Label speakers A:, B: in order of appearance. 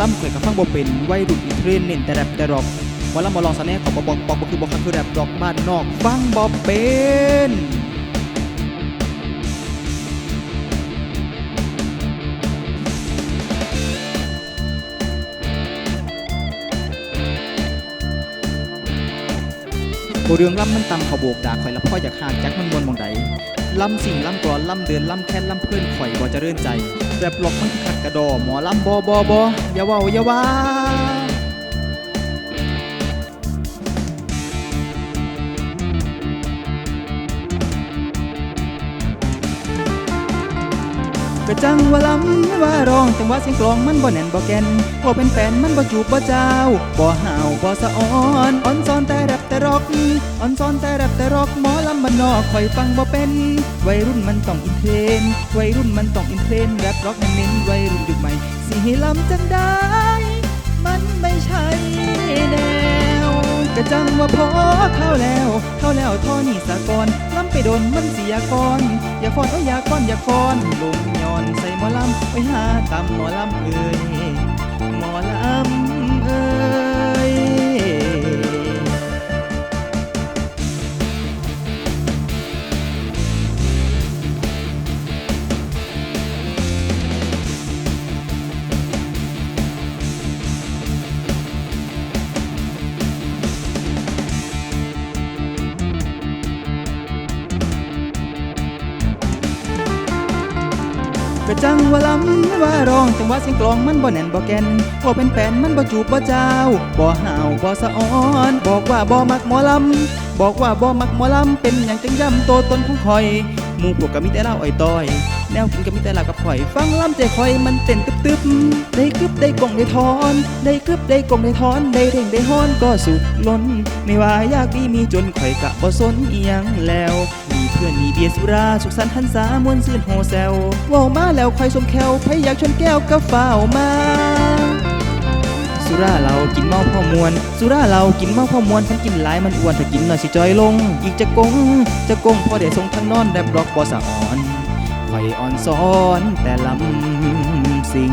A: ลำข่อยกับฟังบ่เป็นวัยรุ่นอีเทรนเน้นแต่แรปแต่ร็อกหมอลำบ่ลองสแน่ขอบ่บอกบอกบ่คือบ่คักคือแรปร็อกบ้านนอกฟังบ่เป็นบเรื่องลำมันตำเขาโบกด่าข่อยละพ่ออยากหากจักมันมวนมองใดลำสิ่งลำกรอนลำเดือนลำแค้นลำเพื่อนข่อยบ่จะเรื่นใจ แบบหลอกมันคือขัดกระดอหมอลำบอบอบออย่าเว้าอย่าว่า ก็จังว่าลำว่าร้องจังว่าเสียงกลองมันบ่แน่นบ่แก่นบ่เป็นแฟนมันบ่จูบบ่เจ้าบ่ห่าวบ่สะอ่อนอ่อนซ้อนแต่แรปแต่ร็อกอ่อนซ้อนแต่แรปแต่ร็อกหมอลำบ้านนอกคอยฟังบ่เป็นวัยรุ่นมันต้องอินเทรนวัยรุ่นมันต้องอินเทรนแรปร็อกเน้นวัยรุ่นยุคใหม่สิให้ลำจังได้ กระจังว่าพอเข้าแล้ว เข้าแล้วท่อนี่สะกอนล้ำไปโดนมันเสียก่อน อย่าฟอนโอ้ยอย่าก้อนอย่าฟอนลงย้อนใส่หมอลำไว้หาตำหมอลำเอ่ยหมอลำ ก็จังว่าลำว่าร้องจังว่าเสียงกลองมันบ่แน่นบ่แก่นบ่เป็นแฟนมันบ่จูบบ่เจ้าบ่ห่าวบ่สะอ้อน บอกว่าบ่มักหมอลำบอกว่าบ่มักหมอลำเป็นอย่างจังย่ำโตวตนของคอย มูพวกก็มีแต่เล้าอ้อยต้อยแนวกินก็มีแต่เล้ากับข่อย ฟังลำใจข่อยมันเต้นตึบๆได้กึบได้กงได้ทอน ได้กึบได้กงได้ทอน ได้เร่งได้ฮ้อนก็สุกล้น ไม่ว่ายากดีมีจนข่อยกะบ่สนอียังแล้ว มีเพื่อนมีเบียร์สุราสุขสันต์หันษามวนซื่นโฮแซวว้ามาแล้วค่อยสมแควใครอยากชนแก้วก็ฝ้ามา สุราเรากินเมาพ่อมวน สุราเรากินเมาพ่อมวนฉันกินหลายมันอ้วนถ้ากินหน่อยสิจอยลง อีกจะกงจะกงพอได้ทรงทั้งนอนแรบล็อกปอสะอ่อนคอยอ่อนซ้อนแต่ลำสิ่ง